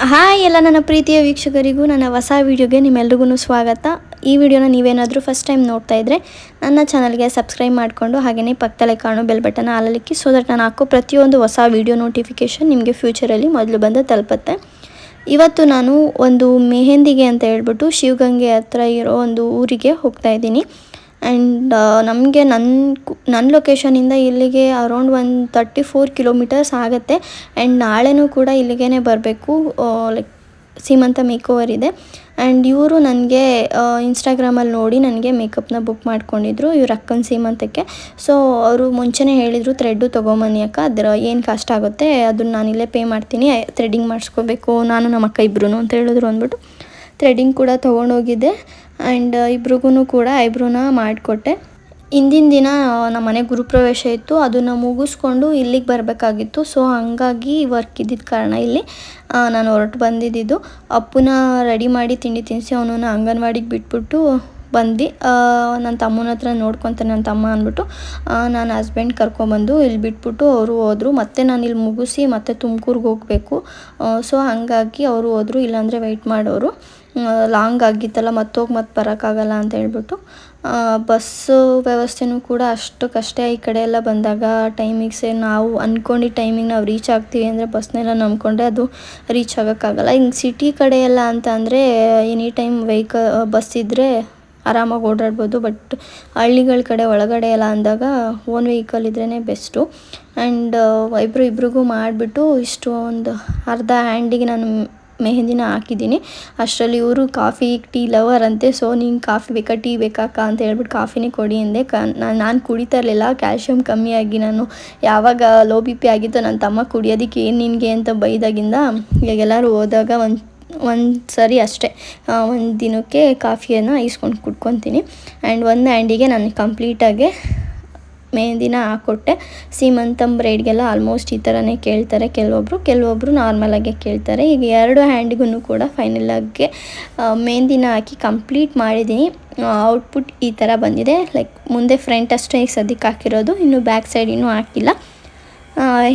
Hi ಎಲ್ಲ ನನ್ನ ಪ್ರೀತಿಯ ವೀಕ್ಷಕರಿಗೂ ನನ್ನ ಹೊಸ ವೀಡಿಯೋಗೆ ನಿಮ್ಮೆಲ್ರಿಗೂ ಸ್ವಾಗತ. ಈ ವಿಡಿಯೋನ ನೀವೇನಾದರೂ ಫಸ್ಟ್ ಟೈಮ್ ನೋಡ್ತಾ ಇದ್ದರೆ ನನ್ನ ಚಾನಲ್ಗೆ ಸಬ್ಸ್ಕ್ರೈಬ್ ಮಾಡಿಕೊಂಡು ಹಾಗೆಯೇ ಪಕ್ಕದಲ್ಲೇ ಕಾಣೋ ಬೆಲ್ ಬಟನ್ ಆಲಲಿಕ್ಕೆ ಸೊ ದಟ್ ನಾನು ಹಾಕೋ ಪ್ರತಿಯೊಂದು ಹೊಸ ವೀಡಿಯೋ ನೋಟಿಫಿಕೇಷನ್ ನಿಮಗೆ ಫ್ಯೂಚರಲ್ಲಿ ಮೊದಲು ಬಂದು ತಲುಪುತ್ತೆ. ಇವತ್ತು ನಾನು ಒಂದು ಮೆಹೆಂದಿಗೆ ಅಂತ ಹೇಳ್ಬಿಟ್ಟು ಶಿವಗಂಗೆ ಹತ್ರ ಇರೋ ಒಂದು ಊರಿಗೆ ಹೋಗ್ತಾ ಇದ್ದೀನಿ. ಆ್ಯಂಡ್ ನಮಗೆ ನನ್ನ ನನ್ನ ಲೊಕೇಶನಿಂದ ಇಲ್ಲಿಗೆ around one thirty four kilometres ಆಗುತ್ತೆ. ಆ್ಯಂಡ್ ನಾಳೆನೂ ಕೂಡ ಇಲ್ಲಿಗೇ ಬರಬೇಕು. ಲೈಕ್ ಸೀಮಂತ ಮೇಕ್ ಓವರ್ ಇದೆ. ಆ್ಯಂಡ್ ಇವರು ನನಗೆ ಇನ್ಸ್ಟಾಗ್ರಾಮಲ್ಲಿ ನೋಡಿ ನನಗೆ ಮೇಕಪ್ನ ಬುಕ್ ಮಾಡ್ಕೊಂಡಿದ್ರು, ಇವ್ರ ಅಕ್ಕನ ಸೀಮಂತಕ್ಕೆ. ಸೊ ಅವರು ಮುಂಚೆನೇ ಹೇಳಿದರು ಥ್ರೆಡ್ಡು ತೊಗೊಂಬನ್ನಿ ಅಕ್ಕ. ಅದರ ಏನು ಕಷ್ಟ ಆಗುತ್ತೆ, ಅದನ್ನ ನಾನಿಲ್ಲೇ ಪೇ ಮಾಡ್ತೀನಿ ಥ್ರೆಡ್ಡಿಂಗ್ ಮಾಡಿಸ್ಕೋಬೇಕು, ನಾನು ನಮ್ಮ ಅಕ್ಕ ಇಬ್ಬರು ಅಂತ ಹೇಳಿದ್ರು ಅಂದ್ಬಿಟ್ಟು. ಥ್ರೆಡ್ಡಿಂಗ್ ಕೂಡ ತೊಗೊಂಡೋಗಿದ್ದೆ. ಆ್ಯಂಡ್ ಇಬ್ರಿಗೂ ಕೂಡ, ಐಬ್ರೋನ ಮಾಡಿಕೊಟ್ಟೆ. ಹಿಂದಿನ ದಿನ ನಮ್ಮ ಮನೆ ಗುರುಪ್ರವೇಶ ಇತ್ತು. ಅದನ್ನು ಮುಗಿಸ್ಕೊಂಡು ಇಲ್ಲಿಗೆ ಬರಬೇಕಾಗಿತ್ತು. ಸೊ ಹಾಗಾಗಿ ವರ್ಕ್ ಇದ್ದಿದ್ದ ಕಾರಣ ಇಲ್ಲಿ ನಾನು ಹೊರಟು ಬಂದಿದ್ದು. ಅಪ್ಪನ ರೆಡಿ ಮಾಡಿ ತಿಂಡಿ ತಿನಿಸಿ ಅವನನ್ನು ಅಂಗನವಾಡಿಗೆ ಬಿಟ್ಬಿಟ್ಟು ಬಂದು ನನ್ನ ತಮ್ಮನ ಹತ್ರ ನೋಡ್ಕೊತಾನೆ ನನ್ನ ತಮ್ಮ ಅಂದ್ಬಿಟ್ಟು ನನ್ನ ನಾನು ಹಸ್ಬೆಂಡ್ ಕರ್ಕೊಂಬಂದು ಇಲ್ಲಿ ಬಿಟ್ಬಿಟ್ಟು ಅವರು ಹೋದರು. ಮತ್ತೆ ನಾನು ಇಲ್ಲಿ ಮುಗಿಸಿ ಮತ್ತೆ ತುಮಕೂರಿಗೆ ಹೋಗಬೇಕು. ಸೊ ಹಾಗಾಗಿ ಅವರು ಹೋದರು, ಇಲ್ಲಾಂದರೆ ವೆಯ್ಟ್ ಮಾಡೋರು. ಲಾಂಗ್ ಆಗಿತ್ತಲ್ಲ, ಮತ್ತೋಗಿ ಮತ್ತೆ ಬರೋಕ್ಕಾಗಲ್ಲ ಅಂತ ಹೇಳ್ಬಿಟ್ಟು ಬಸ್ಸು ವ್ಯವಸ್ಥೆನೂ ಕೂಡ ಅಷ್ಟಕ್ಕಷ್ಟೇ ಈ ಕಡೆ ಎಲ್ಲ ಬಂದಾಗ ಟೈಮಿಗ್ಸೇ ನಾವು ಅಂದ್ಕೊಂಡಿದ್ದ ಟೈಮಿಗೆ ನಾವು ರೀಚ್ ಆಗ್ತೀವಿ ಅಂದರೆ ಬಸ್ನೆಲ್ಲ ನಂಬ್ಕೊಂಡ್ರೆ ಅದು ರೀಚ್ ಆಗೋಕ್ಕಾಗಲ್ಲ. ಹಿಂಗೆ ಸಿಟಿ ಕಡೆ ಎಲ್ಲ ಅಂತ ಅಂದರೆ ಎನಿ ಟೈಮ್ ವೆಹಿಕ ಬಸ್ ಇದ್ದರೆ ಆರಾಮಾಗಿ ಓಡಾಡ್ಬೋದು. ಬಟ್ ಹಳ್ಳಿಗಳ ಕಡೆ ಒಳಗಡೆ ಎಲ್ಲ ಅಂದಾಗ ಓನ್ ವೆಹಿಕಲ್ ಇದ್ರೇ ಬೆಸ್ಟು ಆ್ಯಂಡ್ ಇಬ್ಬರು ಇಬ್ರಿಗೂ ಮಾಡಿಬಿಟ್ಟು ಇಷ್ಟು ಒಂದು ಅರ್ಧ ಹ್ಯಾಂಡಿಗೆ ನಾನು ಮೆಹಂದಿನ ಹಾಕಿದ್ದೀನಿ. ಅಷ್ಟರಲ್ಲಿ ಇವರು ಕಾಫಿ ಟೀ ಲವರ್ ಅಂತೆ. ಸೊ ನಿಂಗೆ ಕಾಫಿ ಬೇಕಾ ಟೀ ಬೇಕಾಕ ಅಂತ ಹೇಳ್ಬಿಟ್ಟು ಕಾಫಿನೇ ಕೊಡಿ ಅಂದೆ. ಕ ನಾನು ಕುಡಿತಾ ಇರಲಿಲ್ಲ. ಕ್ಯಾಲ್ಶಿಯಂ ಕಮ್ಮಿಯಾಗಿ ನಾನು ಯಾವಾಗ ಲೋ ಬಿ ಪಿ ಆಗಿತ್ತೋ ನನ್ನ ತಮ್ಮ ಕುಡಿಯೋದಕ್ಕೆ ಏನು ನಿನಗೆ ಅಂತ ಬೈದಾಗಿಂದ ಈಗ ಎಲ್ಲರೂ ಹೋದಾಗ ಒಂದು ಒಂದು ಸರಿ ಅಷ್ಟೇ ಒಂದು ದಿನಕ್ಕೆ ಕಾಫಿಯನ್ನು ಇಸ್ಕೊಂಡು ಕುಡ್ಕೊತೀನಿ. ಆ್ಯಂಡ್ ಒಂದು ಹ್ಯಾಂಡಿಗೆ ನಾನು ಕಂಪ್ಲೀಟಾಗಿ ಮೆಹಂದಿನ ಹಾಕ್ಕೊಟ್ಟೆ ಸೀಮಂತಂ ಬ್ರೈಡ್ಗೆಲ್ಲ ಆಲ್ಮೋಸ್ಟ್ ಈ ಥರನೇ ಕೇಳ್ತಾರೆ ಕೆಲವೊಬ್ಬರು ಕೆಲವೊಬ್ಬರು ನಾರ್ಮಲಾಗೆ ಕೇಳ್ತಾರೆ. ಈಗ ಎರಡು ಹ್ಯಾಂಡಿಗೂ ಕೂಡ ಫೈನಲಾಗಿ ಮೆಹಂದಿನ ಹಾಕಿ ಕಂಪ್ಲೀಟ್ ಮಾಡಿದ್ದೀನಿ. ಔಟ್ಪುಟ್ ಈ ಥರ ಬಂದಿದೆ. ಲೈಕ್ ಮುಂದೆ ಫ್ರಂಟ್ ಅಷ್ಟೇ ಈಗ ಸದ್ಯಕ್ಕೆ ಹಾಕಿರೋದು. ಇನ್ನು ಬ್ಯಾಕ್ ಸೈಡ್ ಇನ್ನೂ ಹಾಕಿಲ್ಲ.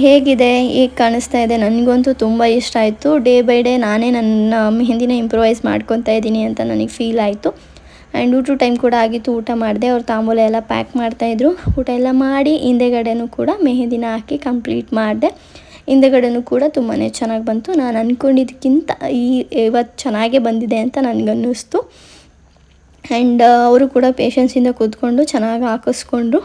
ಹೇಗಿದೆ? ಹೇಗೆ ಕಾಣಿಸ್ತಾ ಇದೆ? ನನಗಂತೂ ತುಂಬ ಇಷ್ಟ ಆಯಿತು. ಡೇ ಬೈ ಡೇ ನಾನೇ ನನ್ನ ಮೆಹಂದಿನ ಇಂಪ್ರೂವೈಸ್ ಮಾಡ್ಕೊತಾ ಇದ್ದೀನಿ ಅಂತ ನನಗೆ ಫೀಲ್ ಆಯಿತು. ಆ್ಯಂಡ್ ಊಟ ಟೈಮ್ ಕೂಡ ಆಗಿತ್ತು, ಊಟ ಮಾಡಿದೆ. ಅವ್ರು ತಾಂಬೂಲ ಎಲ್ಲ ಪ್ಯಾಕ್ ಮಾಡ್ತಾಯಿದ್ರು ಊಟ ಎಲ್ಲ ಮಾಡಿ ಹಿಂದೆಗಡೆನೂ ಕೂಡ ಮೆಹಂದಿನ ಹಾಕಿ ಕಂಪ್ಲೀಟ್ ಮಾಡಿದೆ. ಹಿಂದೆಗಡೆನೂ ಕೂಡ ತುಂಬಾ ಚೆನ್ನಾಗಿ ಬಂತು. ನಾನು ಅಂದ್ಕೊಂಡಿದ್ದಕ್ಕಿಂತ ಈ ಇವತ್ತು ಚೆನ್ನಾಗೇ ಬಂದಿದೆ ಅಂತ ನನಗನ್ನಿಸ್ತು. ಆ್ಯಂಡ್ ಅವರು ಕೂಡ ಪೇಷನ್ಸಿಂದ ಕೂತ್ಕೊಂಡು ಚೆನ್ನಾಗಿ ಹಾಕಿಸ್ಕೊಂಡ್ರು.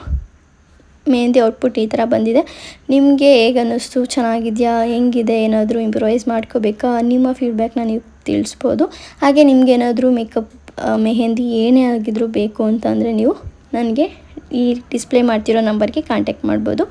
ಮೆಹಂದಿ ಔಟ್ಪುಟ್ ಈ ಥರ ಬಂದಿದೆ. ನಿಮಗೆ ಹೇಗೆ ಅನ್ನಿಸ್ತು? ಚೆನ್ನಾಗಿದೆಯಾ? ಹೆಂಗಿದೆ? ಏನಾದರೂ ಇಂಪ್ರೊವೈಸ್ ಮಾಡ್ಕೋಬೇಕಾ? ನಿಮ್ಮ ಫೀಡ್ಬ್ಯಾಕ್ನ ನೀವು ತಿಳಿಸ್ಬೋದು. ಹಾಗೆ ನಿಮಗೇನಾದರೂ ಮೇಕಪ್ ಮೆಹೆಂದಿ ಏನೇ ಆಗಿದ್ರೂ ಬೇಕು ಅಂತಂದರೆ ನೀವು ನನಗೆ ಈ ಡಿಸ್ಪ್ಲೇ ಮಾಡ್ತಿರೋ ನಂಬರ್ಗೆ ಕಾಂಟ್ಯಾಕ್ಟ್ ಮಾಡ್ಬೋದು.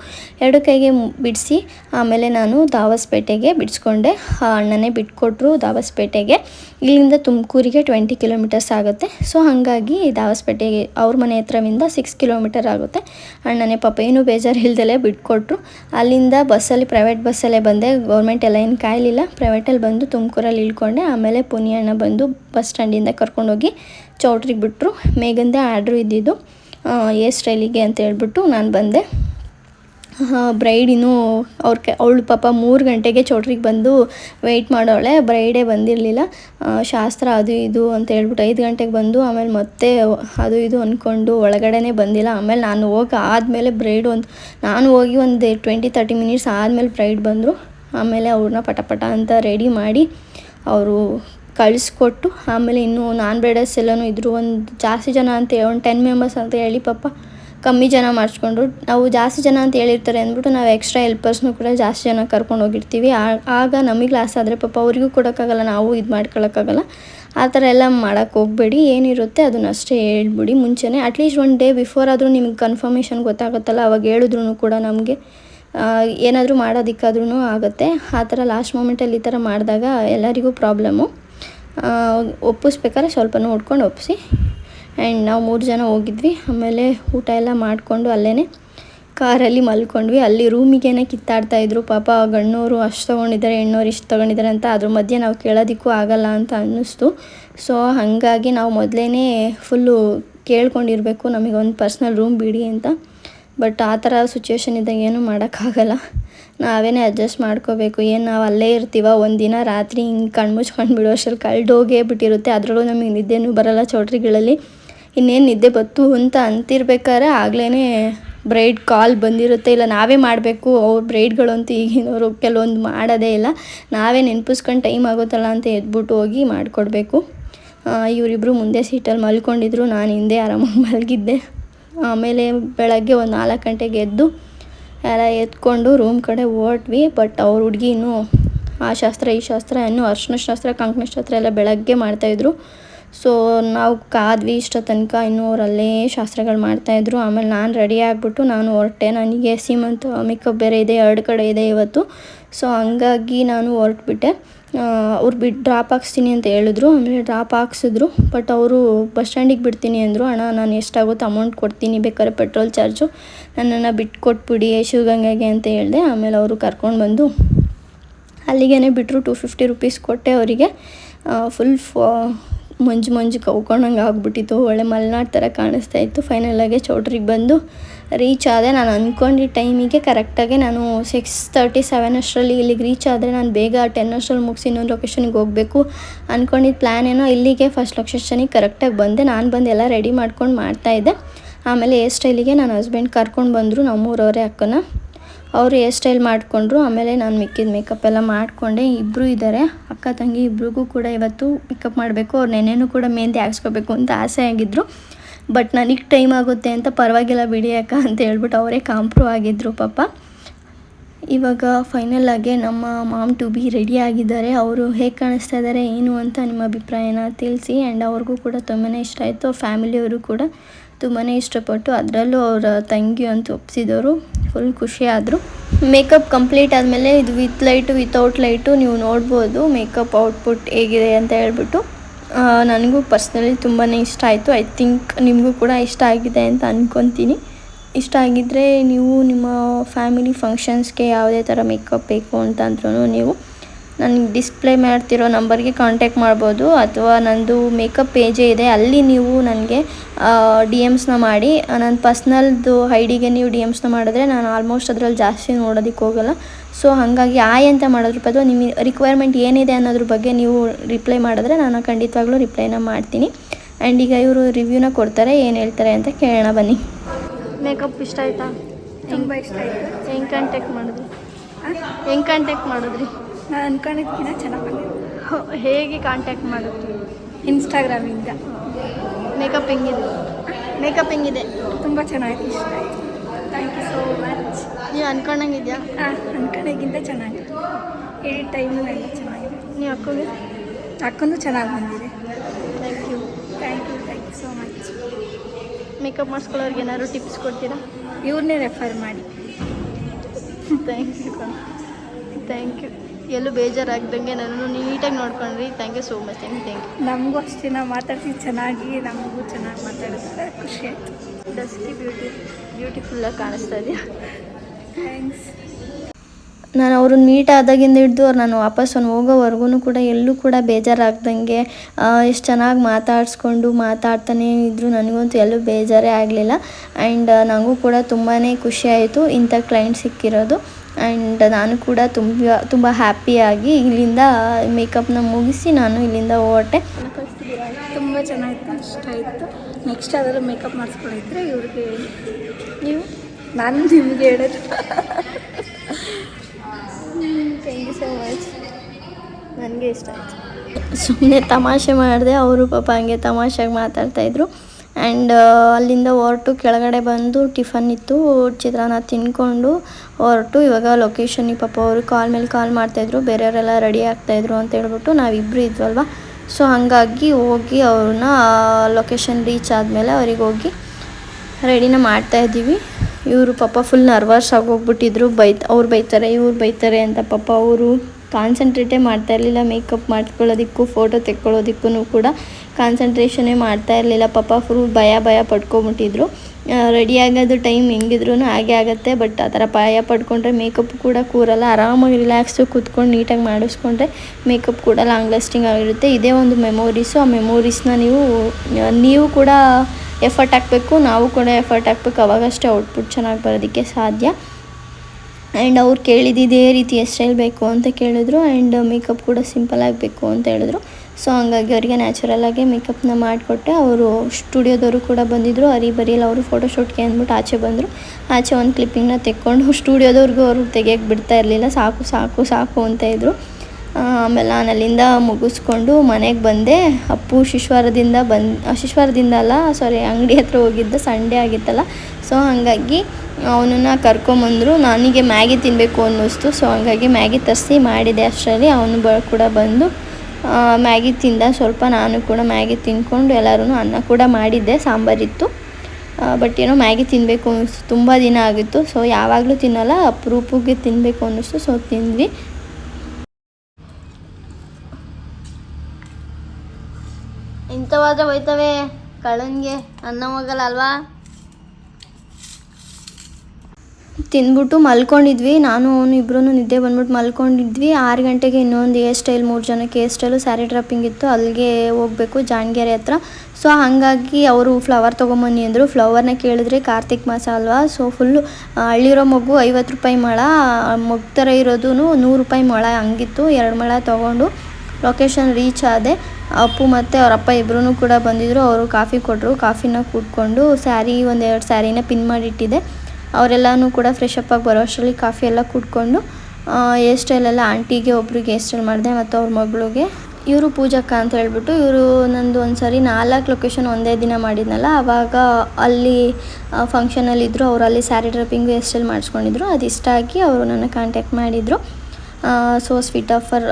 ಎರಡು ಕೈಗೆ ಬಿಡಿಸಿ, ಆಮೇಲೆ ನಾನು ದಾವಸ್ಪೇಟೆಗೆ ಬಿಡಿಸ್ಕೊಂಡೆ. ಆ ಅಣ್ಣನೇ ಬಿಟ್ಕೊಟ್ರು ದಾವಸ್ಪೇಟೆಗೆ. ಇಲ್ಲಿಂದ ತುಮಕೂರಿಗೆ ಟ್ವೆಂಟಿ ಕಿಲೋಮೀಟರ್ಸ್ ಆಗುತ್ತೆ. ಸೊ ಹಾಗಾಗಿ ದಾವಸ್ಪೇಟೆಗೆ ಅವ್ರ ಮನೆ ಹತ್ರವಿಂದ ಸಿಕ್ಸ್ ಕಿಲೋಮೀಟರ್ ಆಗುತ್ತೆ. ಅಣ್ಣನೇ ಪಾಪ ಏನೂ ಬೇಜಾರು ಇಲ್ದಲೇ ಬಿಟ್ಕೊಟ್ರು. ಅಲ್ಲಿಂದ ಬಸ್ಸಲ್ಲಿ ಪ್ರೈವೇಟ್ ಬಸ್ಸಲ್ಲೇ ಬಂದೆ. ಗೌರ್ಮೆಂಟ್ ಎಲ್ಲ ಏನು ಕಾಯಲಿಲ್ಲ. ಪ್ರೈವೇಟಲ್ಲಿ ಬಂದು ತುಮಕೂರಲ್ಲಿ ಇಳ್ಕೊಂಡೆ. ಆಮೇಲೆ ಪುನಿ ಬಂದು ಬಸ್ ಸ್ಟ್ಯಾಂಡಿಂದ ಕರ್ಕೊಂಡೋಗಿ ಚೌಟ್ರಿಗೆ ಬಿಟ್ಟರು ಮೇಗಂದೇ ಆರ್ಡ್ರು ಇದ್ದಿದ್ದು. ಏರ್ ಸ್ಟೈಲಿಗೆ ಅಂತ ಹೇಳ್ಬಿಟ್ಟು ನಾನು ಬಂದೆ. ಬ್ರೈಡ್ ಇನ್ನೂ ಅವ್ರ ಕ, ಅವಳು ಪಾಪ ಮೂರು ಗಂಟೆಗೆ ಚೌಟ್ರಿಗೆ ಬಂದು ವೆಯ್ಟ್ ಮಾಡೋಳೆ. ಬ್ರೈಡೇ ಬಂದಿರಲಿಲ್ಲ. ಶಾಸ್ತ್ರ ಅದು ಇದು ಅಂತ ಹೇಳ್ಬಿಟ್ಟು ಐದು ಗಂಟೆಗೆ ಬಂದು ಆಮೇಲೆ ಮತ್ತೆ ಅದು ಇದು ಅಂದ್ಕೊಂಡು ಒಳಗಡೆನೇ ಬಂದಿಲ್ಲ. ಆಮೇಲೆ ನಾನು ಹೋಗಿ ಆದಮೇಲೆ ಬ್ರೈಡ್ ಒಂದು, ನಾನು ಹೋಗಿ ಒಂದು ಟ್ವೆಂಟಿ ತರ್ಟಿ ಮಿನಿಟ್ಸ್ ಆದಮೇಲೆ ಬ್ರೈಡ್ ಬಂದರು. ಆಮೇಲೆ ಅವ್ರನ್ನ ಪಟ ಪಟ ಅಂತ ರೆಡಿ ಮಾಡಿ, ಅವರು ಕಳಿಸ್ಕೊಟ್ಟು, ಆಮೇಲೆ ಇನ್ನೂ ನಾನ್ ಬ್ರೈಡರ್ಸ್ ಎಲ್ಲನೂ ಇದ್ದರು ಒಂದು ಜಾಸ್ತಿ ಜನ ಅಂತ ಒಂದು ಟೆನ್ ಮೆಂಬರ್ಸ್ ಅಂತ ಹೇಳಿ ಪಾಪ ಕಮ್ಮಿ ಜನ ಮಾಡಿಸ್ಕೊಂಡ್ರು. ನಾವು ಜಾಸ್ತಿ ಜನ ಅಂತ ಹೇಳಿರ್ತಾರೆ ಅಂದ್ಬಿಟ್ಟು ನಾವು ಎಕ್ಸ್ಟ್ರಾ ಹೆಲ್ಪರ್ಸ್ನೂ ಕೂಡ ಜಾಸ್ತಿ ಜನ ಕರ್ಕೊಂಡು ಹೋಗಿರ್ತೀವಿ. ಆಗ ನಮಗೆ ಲಾಸ್ ಆದರೆ ಪಾಪ ಅವರಿಗೂ ಕೊಡೋಕ್ಕಾಗಲ್ಲ, ನಾವು ಇದು ಮಾಡ್ಕೊಳ್ಳೋಕ್ಕಾಗಲ್ಲ ಆ ಥರ ಎಲ್ಲ ಮಾಡೋಕ್ಕೆ ಹೋಗಬೇಡಿ, ಏನಿರುತ್ತೆ ಅದನ್ನಷ್ಟೇ ಹೇಳ್ಬಿಡಿ ಮುಂಚೆನೆ. ಅಟ್ಲೀಸ್ಟ್ ಒನ್ ಡೇ ಬಿಫೋರ್ ಆದರೂ ನಿಮಗೆ ಕನ್ಫರ್ಮೇಷನ್ ಗೊತ್ತಾಗುತ್ತಲ್ಲ, ಅವಾಗ ಹೇಳಿದ್ರು ಕೂಡ ನಮಗೆ ಏನಾದರೂ ಮಾಡೋದಕ್ಕಾದ್ರೂ ಆಗುತ್ತೆ. ಆ ಥರ ಲಾಸ್ಟ್ ಮೂಮೆಂಟಲ್ಲಿ ಈ ಥರ ಮಾಡಿದಾಗ ಎಲ್ಲರಿಗೂ ಪ್ರಾಬ್ಲಮ್ಮು ಒಪ್ಪಿಸ್ಬೇಕಾದ್ರೆ ಸ್ವಲ್ಪ ನೋಡ್ಕೊಂಡು ಒಪ್ಪಿಸಿ. ಆ್ಯಂಡ್ ನಾವು ಮೂರು ಜನ ಹೋಗಿದ್ವಿ. ಆಮೇಲೆ ಊಟ ಎಲ್ಲ ಮಾಡಿಕೊಂಡು ಅಲ್ಲೇ ಕಾರಲ್ಲಿ ಮಲ್ಕೊಂಡ್ವಿ. ಅಲ್ಲಿ ರೂಮಿಗೇನೆ ಕಿತ್ತಾಡ್ತಾ ಇದ್ರು. ಪಾಪ ಗಣ್ಣವರು ಅಷ್ಟು ತೊಗೊಂಡಿದ್ದಾರೆ, ಹೆಣ್ಣೋರು ಇಷ್ಟು ತೊಗೊಂಡಿದ್ದಾರೆ ಅಂತ ಅದ್ರ ಮಧ್ಯೆ ನಾವು ಕೇಳೋದಕ್ಕೂ ಆಗಲ್ಲ ಅಂತ ಅನ್ನಿಸ್ತು. ಸೊ ಹಾಗಾಗಿ ನಾವು ಮೊದಲೇ ಫುಲ್ಲು ಕೇಳ್ಕೊಂಡಿರಬೇಕು. ನಮಗೆ ಒಂದು ಪರ್ಸ್ನಲ್ ರೂಮ್ ಬಿಡಿ ಅಂತ. ಬಟ್ ಆ ಥರ ಸಿಚುವೇಶನ್ ಇದ್ದಾಗ ಏನೂ ಮಾಡೋಕ್ಕಾಗಲ್ಲ. ನಾವೇನೇ ಅಡ್ಜಸ್ಟ್ ಮಾಡ್ಕೋಬೇಕು. ಏನು ನಾವು ಅಲ್ಲೇ ಇರ್ತೀವ? ಒಂದಿನ ರಾತ್ರಿ ಹಿಂಗೆ ಕಣ್ಣು ಮುಚ್ಕೊಂಡು ಬಿಡೋ. ಕಳ್ಳು ಕಳ್ದೋಗೇ ಬಿಟ್ಟಿರುತ್ತೆ. ಅದರಲ್ಲೂ ನಮಗೆ ನಿದ್ದೆನೂ ಬರಲ್ಲ ಚೌಟ್ರಿಗಳಲ್ಲಿ. ಇನ್ನೇನು ನಿದ್ದೆ ಬತ್ತು ಅಂತ ಅಂತಿರ್ಬೇಕಾದ್ರೆ ಆಗ್ಲೇ ಬ್ರೈಡ್ ಕಾಲ್ ಬಂದಿರುತ್ತೆ. ಇಲ್ಲ, ನಾವೇ ಮಾಡಬೇಕು. ಅವ್ರ ಬ್ರೈಡ್ಗಳಂತೂ ಈಗಿನವರು ಕೆಲವೊಂದು ಮಾಡೋದೇ ಇಲ್ಲ. ನಾವೇ ನೆನಪಿಸ್ಕೊಂಡು ಟೈಮ್ ಆಗುತ್ತಲ್ಲ ಅಂತ ಎದ್ಬಿಟ್ಟು ಹೋಗಿ ಮಾಡಿಕೊಡ್ಬೇಕು. ಇವರಿಬ್ಬರು ಮುಂದೆ ಸೀಟಲ್ಲಿ ಮಲ್ಕೊಂಡಿದ್ರು. ನಾನು ಹಿಂದೆ ಆರಾಮಾಗಿ ಮಲಗಿದ್ದೆ. ಆಮೇಲೆ ಬೆಳಗ್ಗೆ ಒಂದು ನಾಲ್ಕು ಗಂಟೆಗೆ ಎದ್ದು ಎಲ್ಲ ಎತ್ಕೊಂಡು ರೂಮ್ ಕಡೆ ಹೊರಟ್ವಿ ಬಟ್ ಅವ್ರ ಹುಡುಗಿ ಇನ್ನೂ ಆ ಶಾಸ್ತ್ರ, ಈ ಶಾಸ್ತ್ರ, ಇನ್ನೂ ಅರ್ಶಿನ ಶಾಸ್ತ್ರ, ಕಂಕಣ ಶಾಸ್ತ್ರ ಎಲ್ಲ ಬೆಳಗ್ಗೆ ಮಾಡ್ತಾಯಿದ್ರು ಸೊ ನಾವು ಕಾದ್ವಿ ಇಷ್ಟ ತನಕ, ಇನ್ನೂ ಅವರಲ್ಲೇ ಶಾಸ್ತ್ರಗಳು ಮಾಡ್ತಾಯಿದ್ರು ಆಮೇಲೆ ನಾನು ರೆಡಿ ಆಗಿಬಿಟ್ಟು ನಾನು ಹೊರಟೆ. ನನಗೆ ಸೀಮಂತ ಮೇಕಪ್ ಬೇರೆ ಇದೆ, ಎರಡು ಕಡೆ ಇದೆ ಇವತ್ತು. ಸೊ ಹಂಗಾಗಿ ನಾನು ಹೊರಟ್ಬಿಟ್ಟೆ. ಅವ್ರು ಬಿಟ್ಟು ಡ್ರಾಪ್ ಹಾಕ್ಸ್ತೀನಿ ಅಂತ ಹೇಳಿದ್ರು, ಆಮೇಲೆ ಡ್ರಾಪ್ ಹಾಕ್ಸಿದ್ರು ಬಟ್ ಅವರು ಬಸ್ ಸ್ಟ್ಯಾಂಡಿಗೆ ಬಿಡ್ತೀನಿ ಅಂದರು, ಅಣ್ಣ, ನಾನು ಎಷ್ಟಾಗುತ್ತೋ ಅಮೌಂಟ್ ಕೊಡ್ತೀನಿ, ಬೇಕಾದ್ರೆ ಪೆಟ್ರೋಲ್ ಚಾರ್ಜು ನನ್ನನ್ನು ಬಿಟ್ಟು ಕೊಟ್ಬಿಡಿ ಶಿವಗಂಗೆಗೆ ಅಂತ ಹೇಳಿದೆ, ಆಮೇಲೆ ಅವರು ಕರ್ಕೊಂಡು ಬಂದು ಅಲ್ಲಿಗೇ ಬಿಟ್ಟರು ಟು ಫಿಫ್ಟಿ ರುಪೀಸ್ ಕೊಟ್ಟೆ ಅವರಿಗೆ ಫುಲ್ ಫಾ ಮಂಜು ಮಂಜು ಕವ್ಕೊಂಡಂಗೆ ಆಗ್ಬಿಟ್ಟಿತ್ತು. ಒಳ್ಳೆ ಮಲೆನಾಡು ಥರ ಕಾಣಿಸ್ತಾ ಇತ್ತು. ಫೈನಲಾಗಿ ಚೌಟ್ರಿಗೆ ಬಂದು ರೀಚ್ ಆದೆ. ನಾನು ಅಂದ್ಕೊಂಡಿದ್ದ ಟೈಮಿಗೆ ಕರೆಕ್ಟಾಗಿ ನಾನು ಸಿಕ್ಸ್ ತರ್ಟಿ ಸೆವೆನ್ ಅಷ್ಟರಲ್ಲಿ ಇಲ್ಲಿಗೆ ರೀಚ್ ಆದರೆ ನಾನು ಬೇಗ ಟೆನ್ ಅಷ್ಟರಲ್ಲಿ ಮುಗಿಸಿ ಇನ್ನೊಂದು ಲೊಕೇಶನ್ಗೆ ಹೋಗಬೇಕು ಅಂದ್ಕೊಂಡಿದ್ದ ಪ್ಲ್ಯಾನ್ ಏನೋ ಇಲ್ಲಿಗೆ ಫಸ್ಟ್ ಲೊಕೇಶನಿಗೆ ಕರೆಕ್ಟಾಗಿ ಬಂದೆ. ನಾನು ಬಂದು ಎಲ್ಲ ರೆಡಿ ಮಾಡ್ಕೊಂಡು ಮಾಡ್ತಾಯಿದ್ದೆ ಆಮೇಲೆ ಹೇರ್ ಸ್ಟೈಲಿಗೆ ನನ್ನ ಹಸ್ಬೆಂಡ್ ಕರ್ಕೊಂಡು ಬಂದರು ನಮ್ಮೂರವರೇ ಅಕ್ಕನ. ಅವರು ಹೇರ್ ಸ್ಟೈಲ್ ಮಾಡಿಕೊಂಡ್ರು, ಆಮೇಲೆ ನಾನು ಮಿಕ್ಕಿದ ಮೇಕಪ್ ಎಲ್ಲ ಮಾಡಿಕೊಂಡೆ. ಇಬ್ಬರು ಇದ್ದಾರೆ ಅಕ್ಕ ತಂಗಿ ಇಬ್ರಿಗೂ ಕೂಡ ಇವತ್ತು ಪಿಕಪ್ ಮಾಡಬೇಕು. ಅವ್ರು ನೆನೆಯೂ ಕೂಡ ಮೆಹಂದಿ ಹಾಕ್ಸ್ಕೋಬೇಕು ಅಂತ ಆಸೆ ಆಗಿದ್ದರು ಬಟ್ ನನಗೆ ಟೈಮ್ ಆಗುತ್ತೆ ಅಂತ ಪರವಾಗಿಲ್ಲ ಬಿಡಿ ಅಕ್ಕ ಅಂತ ಹೇಳ್ಬಿಟ್ಟು ಅವರೇ ಕಾಂಪ್ರೂ ಆಗಿದ್ದರು ಪಾಪ. ಇವಾಗ ಫೈನಲ್ ಆಗಿ ನಮ್ಮ ಮಾಮ್ ಟು ಬಿ ರೆಡಿ ಆಗಿದ್ದಾರೆ. ಅವರು ಹೇಗೆ ಕಾಣಿಸ್ತಾ ಇದ್ದಾರೆ ಏನು ಅಂತ ನಿಮ್ಮ ಅಭಿಪ್ರಾಯನ ತಿಳಿಸಿ. ಆ್ಯಂಡ್ ಅವ್ರಿಗೂ ಕೂಡ ತುಂಬಾ ಇಷ್ಟ ಆಯಿತು. ಫ್ಯಾಮಿಲಿಯವರು ಕೂಡ ತುಂಬಾ ಇಷ್ಟಪಟ್ಟು ಅದರಲ್ಲೂ ಅವರ ತಂಗಿ ಅಂತ ಒಪ್ಸಿದವರು. ಫುಲ್ ಖುಷಿ ಆದರು. ಮೇಕಪ್ ಕಂಪ್ಲೀಟ್ ಆದಮೇಲೆ ಇದು ವಿತ್ ಲೈಟು ವಿತೌಟ್ ಲೈಟು ನೀವು ನೋಡ್ಬೋದು ಮೇಕಪ್ ಔಟ್ಪುಟ್ ಹೇಗಿದೆ ಅಂತ ಹೇಳ್ಬಿಟ್ಟು. ನನಗೂ ಪರ್ಸ್ನಲಿ ತುಂಬಾ ಇಷ್ಟ ಆಯಿತು. ಐ ಥಿಂಕ್ ನಿಮಗೂ ಕೂಡ ಇಷ್ಟ ಆಗಿದೆ ಅಂತ ಅಂದ್ಕೊತೀನಿ ಇಷ್ಟ ಆಗಿದ್ದರೆ ನೀವು ನಿಮ್ಮ ಫ್ಯಾಮಿಲಿ ಫಂಕ್ಷನ್ಸ್ಗೆ ಯಾವುದೇ ಥರ ಮೇಕಪ್ ಬೇಕು ಅಂತಂದ್ರೂ ನೀವು ನನಗೆ ಡಿಸ್ಪ್ಲೇ ಮಾಡ್ತಿರೋ ನಂಬರ್ಗೆ ಕಾಂಟ್ಯಾಕ್ಟ್ ಮಾಡ್ಬೋದು ಅಥವಾ ನನ್ನದು ಮೇಕಪ್ ಪೇಜೇ ಇದೆ ಅಲ್ಲಿ ನೀವು ನನಗೆ ಡಿ ಎಮ್ಸ್ನ ಮಾಡಿ ನನ್ನ ಪರ್ಸ್ನಲ್ದು ಐಡಿಗೆ ನೀವು ಡಿ ಎಮ್ಸ್ನ ಮಾಡಿದ್ರೆ ನಾನು ಆಲ್ಮೋಸ್ಟ್ ಅದರಲ್ಲಿ ಜಾಸ್ತಿ ನೋಡೋದಕ್ಕೆ ಹೋಗಲ್ಲ. ಸೊ ಹಾಗಾಗಿ ಆಯ್ ಅಂತ ಮಾಡೋದ್ರ ಬದಲು ನಿಮ್ಮ ರಿಕ್ವೈರ್ಮೆಂಟ್ ಏನಿದೆ ಅನ್ನೋದ್ರ ಬಗ್ಗೆ ನೀವು ರಿಪ್ಲೈ ಮಾಡಿದ್ರೆ ನಾನು ಖಂಡಿತವಾಗ್ಲೂ ರಿಪ್ಲೈನ ಮಾಡ್ತೀನಿ. ಆ್ಯಂಡ್ ಈಗ ಇವರು ರಿವ್ಯೂನ ಕೊಡ್ತಾರೆ ಏನು ಹೇಳ್ತಾರೆ ಅಂತ ಕೇಳೋಣ ಬನ್ನಿ. ಮೇಕಪ್ ಇಷ್ಟ ಆಯ್ತಾ? ತುಂಬ ಇಷ್ಟ ಆಯಿತು. ಹೆಂಗೆ ಕಾಂಟ್ಯಾಕ್ಟ್ ಮಾಡಿದ್ರಿ? ಹೆಂಗೆ ಕಾಂಟ್ಯಾಕ್ಟ್ ಮಾಡಿದ್ರಿ? ನಾನು ಅನ್ಕೊಂಡಿದ್ದಕ್ಕಿನ್ನ ಚೆನ್ನಾಗಿ ಬಂದಿದೆ ಹೇಗೆ ಕಾಂಟ್ಯಾಕ್ಟ್ ಮಾಡೋದು? ಇನ್ಸ್ಟಾಗ್ರಾಮಿಂದ ಮೇಕಪ್ ಹೆಂಗಿದೆ? ಮೇಕಪ್ ಹೆಂಗಿದೆ? ತುಂಬ ಚೆನ್ನಾಗಿದೆ ಇಷ್ಟ ಆಯಿತು. ಥ್ಯಾಂಕ್ ಯು ಸೋ ಮಚ್ ನೀವು ಅನ್ಕೊಂಡಂಗಿದ್ಯಾ? ಹಾಂ ಅನ್ಕೊಂಡಿಗಿಂತ ಚೆನ್ನಾಗಿದೆ. ಹೇಳಿ ಟೈಮು ಎಲ್ಲ ಚೆನ್ನಾಗಿದೆ. ನೀವು ಅಕ್ಕಗೆ? ಅಕ್ಕನೂ ಚೆನ್ನಾಗಿ ಬಂದಿದೆ. Thank you thank you thank you so much makeup ಮಾಡಿಸ್ಕೊಳ್ಳೋರ್ಗೆ ಏನಾದ್ರು ಟಿಪ್ಸ್ ಕೊಡ್ತೀರಾ? ಇವ್ರನ್ನೇ ರೆಫರ್ ಮಾಡಿ. ಥ್ಯಾಂಕ್ ಯು ಥ್ಯಾಂಕ್ ಯು ಎಲ್ಲೂ ಬೇಜಾರಾಗ್ದಂಗೆ ನಾನು ನೀಟಾಗಿ ನೋಡ್ಕೊಂಡ್ರಿ. Thank you so much thank you thank ನಮಗೂ ಅಷ್ಟೇ ನಾವು ಮಾತಾಡ್ತೀವಿ ಚೆನ್ನಾಗಿ ನಮಗೂ ಚೆನ್ನಾಗಿ ಮಾತಾಡಿದ್ರೆ ಖುಷಿ ಆಯಿತು. ಡಸ್ಟಿ ಬ್ಯೂಟಿ ಬ್ಯೂಟಿಫುಲ್ಲಾಗಿ ಕಾಣಿಸ್ತಾ ಇದೆಯಾ? ಥ್ಯಾಂಕ್ಸ್ ನಾನು ಅವ್ರನ್ನ ಮೀಟ್ ಆದಾಗಿಂದ ಹಿಡಿದು ಅವ್ರು ನಾನು ವಾಪಸ್ ಅವ್ನು ಹೋಗೋವರೆಗೂ ಕೂಡ ಎಲ್ಲೂ ಕೂಡ ಬೇಜಾರಾಗ್ದಂಗೆ ಎಷ್ಟು ಚೆನ್ನಾಗಿ ಮಾತಾಡಿಸ್ಕೊಂಡು ಮಾತಾಡ್ತಾನೆ ಇದ್ದರು ನನಗಂತೂ ಎಲ್ಲೂ ಬೇಜಾರೇ ಆಗಲಿಲ್ಲ. ಆ್ಯಂಡ್ ನನಗೂ ಕೂಡ ತುಂಬಾ ಖುಷಿಯಾಯಿತು ಆಯಿತು ಇಂಥ ಕ್ಲೈಂಟ್ ಸಿಕ್ಕಿರೋದು. ಆ್ಯಂಡ್ ನಾನು ಕೂಡ ತುಂಬ ತುಂಬ ಹ್ಯಾಪಿಯಾಗಿ ಇಲ್ಲಿಂದ ಮೇಕಪ್ನ ಮುಗಿಸಿ ನಾನು ಇಲ್ಲಿಂದ ಹೊರಟೆ. ತುಂಬ ಚೆನ್ನಾಗಿತ್ತು ಇಷ್ಟ ಆಯಿತು. ನೆಕ್ಸ್ಟ್ ಅದರಲ್ಲೂ ಮೇಕಪ್ ಮಾಡಿಸ್ಕೊಂಡಿದ್ರೆ ಇವ್ರಿಗೆ ನೀವು? ನಾನು ನಿಮಗೆ ಹೇಳೋದು. ಥ್ಯಾಂಕ್ ಯು ಸೊ ಮಚ್ ನನಗೆ ಇಷ್ಟ ಆಯಿತು. ಸುಮ್ಮನೆ ತಮಾಷೆ ಮಾಡಿದೆ ಅವರು ಪಾಪ ಹಂಗೆ ತಮಾಷೆಗೆ ಮಾತಾಡ್ತಾಯಿದ್ರು ಆ್ಯಂಡ್ ಅಲ್ಲಿಂದ ಹೊರಟು ಕೆಳಗಡೆ ಬಂದು ಟಿಫನ್ ಇತ್ತು. ಚಿತ್ರಾನ್ನ ತಿನ್ಕೊಂಡು ಹೊರಟು ಇವಾಗ ಲೊಕೇಶನ್ಗೆ ಪಾಪ ಅವರು ಕಾಲ್ ಮೇಲೆ ಕಾಲ್ ಮಾಡ್ತಾಯಿದ್ರು ಬೇರೆಯವರೆಲ್ಲ ರೆಡಿ ಆಗ್ತಾಯಿದ್ರು ಅಂತ ಹೇಳ್ಬಿಟ್ಟು ನಾವಿಬ್ಬರು ಇದ್ವಲ್ವ ಸೊ ಹಾಗಾಗಿ ಹೋಗಿ ಅವ್ರನ್ನ ಲೊಕೇಶನ್ ರೀಚ್ ಆದಮೇಲೆ ಅವ್ರಿಗೆ ಹೋಗಿ ರೆಡಿನ ಮಾಡ್ತಾ ಇದ್ದೀವಿ. ಇವರು ಪಾಪ ಫುಲ್ ನರ್ವಸ್ ಆಗೋಗ್ಬಿಟ್ಟಿದ್ರು ಬೈತ, ಅವ್ರು ಬೈತಾರೆ, ಇವ್ರು ಬೈತಾರೆ ಅಂತ ಪಾಪ ಅವರು ಕಾನ್ಸಂಟ್ರೇಟೇ ಮಾಡ್ತಾ ಇರಲಿಲ್ಲ ಮೇಕಪ್ ಮಾಡ್ಕೊಳ್ಳೋದಕ್ಕೂ ಫೋಟೋ ತೆಕ್ಕೊಳ್ಳೋದಕ್ಕೂ ಕೂಡ ಕಾನ್ಸಂಟ್ರೇಷನೇ ಮಾಡ್ತಾ ಇರಲಿಲ್ಲ. ಪಾಪ ಫುಲ್ ಭಯ ಭಯ ಪಡ್ಕೊಂಬಿಟ್ಟಿದ್ರು ರೆಡಿ ಆಗೋದು ಟೈಮ್ ಹೆಂಗಿದ್ರು ಹಾಗೆ ಆಗುತ್ತೆ ಬಟ್ ಆ ಥರ ಭಯ ಪಡ್ಕೊಂಡ್ರೆ ಮೇಕಪ್ ಕೂಡ ಕೂರಲ್ಲ. ಆರಾಮಾಗಿ ರಿಲ್ಯಾಕ್ಸು ಕೂತ್ಕೊಂಡು ನೀಟಾಗಿ ಮಾಡಿಸ್ಕೊಂಡ್ರೆ ಮೇಕಪ್ ಕೂಡ ಲಾಂಗ್ ಲಾಸ್ಟಿಂಗ್ ಆಗಿರುತ್ತೆ. ಇದೇ ಒಂದು ಮೆಮೊರೀಸು ಆ ಮೆಮೊರೀಸ್ನ ನೀವು ನೀವು ಕೂಡ ಎಫರ್ಟ್ ಹಾಕಬೇಕು, ನಾವು ಕೂಡ ಎಫರ್ಟ್ ಹಾಕ್ಬೇಕು. ಅವಾಗಷ್ಟೇ ಔಟ್ಪುಟ್ ಚೆನ್ನಾಗಿ ಬರೋದಕ್ಕೆ ಸಾಧ್ಯ. ಆ್ಯಂಡ್ ಅವ್ರು ಕೇಳಿದ್ದು ಇದೇ ರೀತಿ ಸ್ಟೈಲ್ ಬೇಕು ಅಂತ ಕೇಳಿದ್ರು ಆ್ಯಂಡ್ ಮೇಕಪ್ ಕೂಡ ಸಿಂಪಲ್ ಆಗಬೇಕು ಅಂತ ಹೇಳಿದ್ರು. ಸೊ ಹಂಗಾಗಿ ಅವರಿಗೆ ನ್ಯಾಚುರಲಾಗೆ ಮೇಕಪ್ನ ಮಾಡಿಕೊಟ್ಟೆ. ಅವರು ಸ್ಟುಡಿಯೋದವರು ಕೂಡ ಬಂದಿದ್ದರು ಅರಿ ಬರೀಲ್ಲ ಅವರು ಫೋಟೋಶೂಟ್ಗೆ ಅಂದ್ಬಿಟ್ಟು ಆಚೆ ಬಂದರು. ಆಚೆ ಒಂದು ಕ್ಲಿಪ್ಪಿಂಗ್ನ ತೆಕ್ಕೊಂಡು ಸ್ಟುಡಿಯೋದವ್ರಿಗೂ ಅವರು ತೆಗಿಯೋಕ್ಕೆ ಬಿಡ್ತಾ ಇರಲಿಲ್ಲ. ಸಾಕು ಸಾಕು ಸಾಕು ಅಂತ ಇದ್ದರು ಆಮೇಲೆ ನಾನು ಅಲ್ಲಿಂದ ಮುಗಿಸ್ಕೊಂಡು ಮನೆಗೆ ಬಂದೆ. ಅಪ್ಪು ಶಿಶ್ವಾರದಿಂದ ಬಂದು ಶಿಶ್ವಾರದಿಂದ ಅಲ್ಲ ಸಾರಿ ಅಂಗಡಿ ಹತ್ರ ಹೋಗಿದ್ದ ಸಂಡೇ ಆಗಿತ್ತಲ್ಲ. ಸೊ ಹಾಗಾಗಿ ಅವನನ್ನು ಕರ್ಕೊಂಬಂದರು, ನನಗೆ ಮ್ಯಾಗಿ ತಿನ್ನಬೇಕು ಅನ್ನಿಸ್ತು. ಸೊ ಹಾಗಾಗಿ ಮ್ಯಾಗಿ ತರಿಸಿ ಮಾಡಿದೆ ಅಷ್ಟರಲ್ಲಿ. ಅವನು ಬ, ಕೂಡ ಬಂದು ಮ್ಯಾಗಿ ತಿಂದ ಸ್ವಲ್ಪ ನಾನು ಕೂಡ ಮ್ಯಾಗಿ ತಿನ್ಕೊಂಡು ಎಲ್ಲರೂ ಅನ್ನ ಕೂಡ ಮಾಡಿದ್ದೆ, ಸಾಂಬಾರಿತ್ತು. ಬಟ್ ಏನೋ ಮ್ಯಾಗಿ ತಿನ್ನಬೇಕು ಅನ್ನಿಸ್ತು. ತುಂಬ ದಿನ ಆಗಿತ್ತು. ಸೊ ಯಾವಾಗಲೂ ತಿನ್ನಲ್ಲ, ಅಪರೂಪಕ್ಕೆ ತಿನ್ನಬೇಕು ಅನ್ನಿಸ್ತು. ಸೊ ತಿಂದ್ವಿ. ಇಂಥವಾದ್ರೆ ಹೋಯ್ತವೆ? ಕಳನ್ಗೆ ಅನ್ನ ಹೋಗಲ್ಲ ಅಲ್ವಾ? ತಿಂದ್ಬಿಟ್ಟು ಮಲ್ಕೊಂಡಿದ್ವಿ. ನಾನು, ಅವನು ಇಬ್ಬರೂ ನಿದ್ದೆ ಬಂದ್ಬಿಟ್ಟು ಮಲ್ಕೊಂಡಿದ್ವಿ. ಆರು ಗಂಟೆಗೆ ಇನ್ನೊಂದು ಏರ್ ಸ್ಟೈಲ್ ಮೂರು ಜನಕ್ಕೆ ಹೇರ್ ಸ್ಟೈಲು ಸ್ಯಾರಿ ಡ್ರಾಪಿಂಗ್ ಇತ್ತು. ಅಲ್ಲಿಗೆ ಹೋಗಬೇಕು ಜಾಣಗೆರೆ ಹತ್ರ. ಸೊ ಹಾಗಾಗಿ ಅವರು ಫ್ಲವರ್ ತೊಗೊಂಬನ್ನಿ ಅಂದರು. ಫ್ಲವರ್ನ ಕೇಳಿದ್ರೆ ಕಾರ್ತಿಕ್ ಮಾಸ ಅಲ್ವಾ? ಸೊ ಫುಲ್ಲು ಹಳ್ಳಿರೋ ಮಗು ಐವತ್ತು ರೂಪಾಯಿ ಮೊಳ. ಮಗು ಥರ ಇರೋದು ನೂರು ರೂಪಾಯಿ ಮೊಳ ಹಂಗಿತ್ತು. ಎರಡು ಮೊಳ ತೊಗೊಂಡು ಲೊಕೇಶನ್ ರೀಚ್ ಆದೆ. ಅಪ್ಪು ಮತ್ತು ಅವ್ರ ಅಪ್ಪ ಇಬ್ಬರೂ ಕೂಡ ಬಂದಿದ್ದರು ಅವರು ಕಾಫಿ ಕೊಟ್ಟರು ಕಾಫಿನ ಕೂತ್ಕೊಂಡು ಸ್ಯಾರಿ ಒಂದೆರಡು ಸ್ಯಾರಿನ ಪಿನ್ ಮಾಡಿಟ್ಟಿದ್ದೆ ಅವರೆಲ್ಲನೂ ಕೂಡ ಫ್ರೆಶ್ ಅಪ್ ಆಗಿ ಬರೋ ಅಷ್ಟರಲ್ಲಿ ಕಾಫಿ ಎಲ್ಲ ಕುಡ್ಕೊಂಡು ಹೇರ್ ಸ್ಟೈಲೆಲ್ಲ ಆಂಟಿಗೆ ಒಬ್ರಿಗೆ ಹೇರ್ ಸ್ಟೈಲ್ ಮಾಡಿದೆ ಮತ್ತು ಅವ್ರ ಮಗಳಿಗೆ. ಇವರು ಪೂಜಕ್ಕ ಅಂತ ಹೇಳ್ಬಿಟ್ಟು ಇವರು ನಂದು ಒಂದು ಸಾರಿ ನಾಲ್ಕು ಲೊಕೇಶನ್ ಒಂದೇ ದಿನ ಮಾಡಿದ್ನಲ್ಲ ಆವಾಗ ಅಲ್ಲಿ ಫಂಕ್ಷನಲ್ಲಿ ಇದ್ದರು ಅವರು ಅಲ್ಲಿ ಸ್ಯಾರಿ ಡ್ರಪ್ಪಿಂಗು ಹೇರ್ ಸ್ಟೈಲ್ ಮಾಡಿಸ್ಕೊಂಡಿದ್ರು. ಅದು ಇಷ್ಟ ಆಗಿ ಅವರು ನನ್ನ ಕಾಂಟ್ಯಾಕ್ಟ್ ಮಾಡಿದರು. ಸೊ ಸ್ವೀಟ್ ಆಫರ್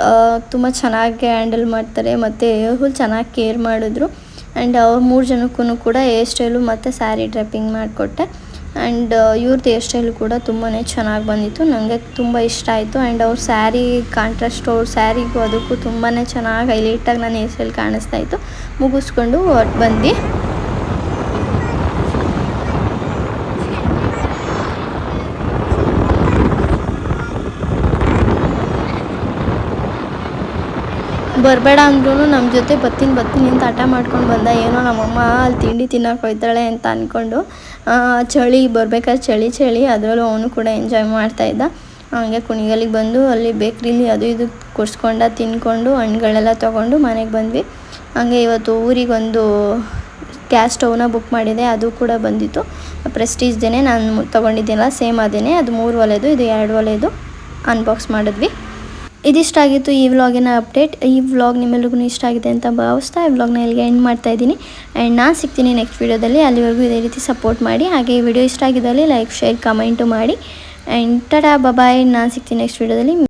ತುಂಬ ಚೆನ್ನಾಗಿ ಹ್ಯಾಂಡಲ್ ಮಾಡ್ತಾರೆ ಮತ್ತು ಫುಲ್ ಚೆನ್ನಾಗಿ ಕೇರ್ ಮಾಡಿದ್ರು. ಆ್ಯಂಡ್ ಅವ್ರು ಮೂರು ಜನಕ್ಕೂ ಕೂಡ ಹೇರ್ ಸ್ಟೈಲು ಮತ್ತು ಸ್ಯಾರಿ ಡ್ರಪ್ಪಿಂಗ್ ಮಾಡಿಕೊಟ್ಟೆ. ಆ್ಯಂಡ್ ಇವ್ರದ್ದು ಹೇರ್ ಸ್ಟೈಲ್ ಕೂಡ ತುಂಬಾ ಚೆನ್ನಾಗಿ ಬಂದಿತ್ತು. ನನಗೆ ತುಂಬ ಇಷ್ಟ ಆಯಿತು. ಆ್ಯಂಡ್ ಅವ್ರ ಸ್ಯಾರಿ ಕಾಂಟ್ರಾಸ್ಟ್ ಅವ್ರ ಸ್ಯಾರಿಗೂ ಅದಕ್ಕೂ ತುಂಬಾ ಚೆನ್ನಾಗಿ ಹೈಲೈಟಾಗಿ ನನ್ನ ಹೇರ್ ಸ್ಟೈಲ್ ಕಾಣಿಸ್ತಾ ಇತ್ತು. ಮುಗಿಸ್ಕೊಂಡು ಹೊರಟು ಬಂದ್ವಿ. ಬರಬೇಡ ಅಂದ್ರೂ ನಮ್ಮ ಜೊತೆ ಬತ್ತೀನಿ ಬತ್ತೀನಿ ಅಂತ ಹಠ ಮಾಡ್ಕೊಂಡು ಬಂದ. ಏನೋ ನಮ್ಮಮ್ಮ ಅಲ್ಲಿ ತಿಂಡಿ ತಿನ್ನೋಕೆ ಹೋಯ್ತಾಳೆ ಅಂತ ಅಂದ್ಕೊಂಡು ಚಳಿ ಬರ್ಬೇಕಾದ್ರೆ ಚಳಿ ಚಳಿ. ಅದರಲ್ಲೂ ಅವನು ಕೂಡ ಎಂಜಾಯ್ ಮಾಡ್ತಾ ಇದ್ದ. ಹಂಗೆ ಕುಣಿಗಲಿಗೆ ಬಂದು ಅಲ್ಲಿ ಬೇಕ್ರಿಲಿ ಅದು ಇದು ಕೊಡ್ಸ್ಕೊಂಡ, ತಿನ್ಕೊಂಡು, ಹಣ್ಣುಗಳೆಲ್ಲ ತೊಗೊಂಡು ಮನೆಗೆ ಬಂದ್ವಿ. ಹಂಗೆ ಇವತ್ತು ಊರಿಗೊಂದು ಗ್ಯಾಸ್ ಸ್ಟವ್ನ ಬುಕ್ ಮಾಡಿದೆ, ಅದು ಕೂಡ ಬಂದಿತ್ತು. ಪ್ರೆಸ್ಟೀಜ್ದೇ ನಾನು ತೊಗೊಂಡಿದ್ದೀನಲ್ಲ ಸೇಮ್ ಅದೇನೆ. ಅದು ಮೂರು ಒಲೆದು, ಇದು ಎರಡು ಒಲೆದು. ಅನ್ಬಾಕ್ಸ್ ಮಾಡಿದ್ವಿ. ಇದಿಷ್ಟಾಗಿತ್ತು ಈ ವ್ಲಾಗಿನ ಅಪ್ಡೇಟ್. ಈ ವ್ಲಾಗ್ ನಿಮ್ಮೆಲ್ಲರಿಗೂ ಇಷ್ಟ ಆಗಿದೆ ಅಂತ ಭಾವಿಸ್ತಾ ಈ ವ್ಲಾಗ್ನ ಇಲ್ಲಿಗೆ ಎಂಡ್ ಮಾಡ್ತಾ ಇದ್ದೀನಿ. ಆ್ಯಂಡ್ ನಾನು ಸಿಗ್ತೀನಿ ನೆಕ್ಸ್ಟ್ ವೀಡಿಯೋದಲ್ಲಿ ಅಲ್ಲಿವರೆಗೂ ಇದೇ ರೀತಿ ಸಪೋರ್ಟ್ ಮಾಡಿ. ಹಾಗೆ ಈ ವಿಡಿಯೋ ಇಷ್ಟ ಆಗಿದ್ದಲ್ಲಿ ಲೈಕ್ ಶೇರ್ ಕಮೆಂಟು ಮಾಡಿ. ಆ್ಯಂಡ್ ಟಡಾ ಬಬಾಯ್ ನಾನು ಸಿಗ್ತೀನಿ ನೆಕ್ಸ್ಟ್ ವೀಡಿಯೋದಲ್ಲಿ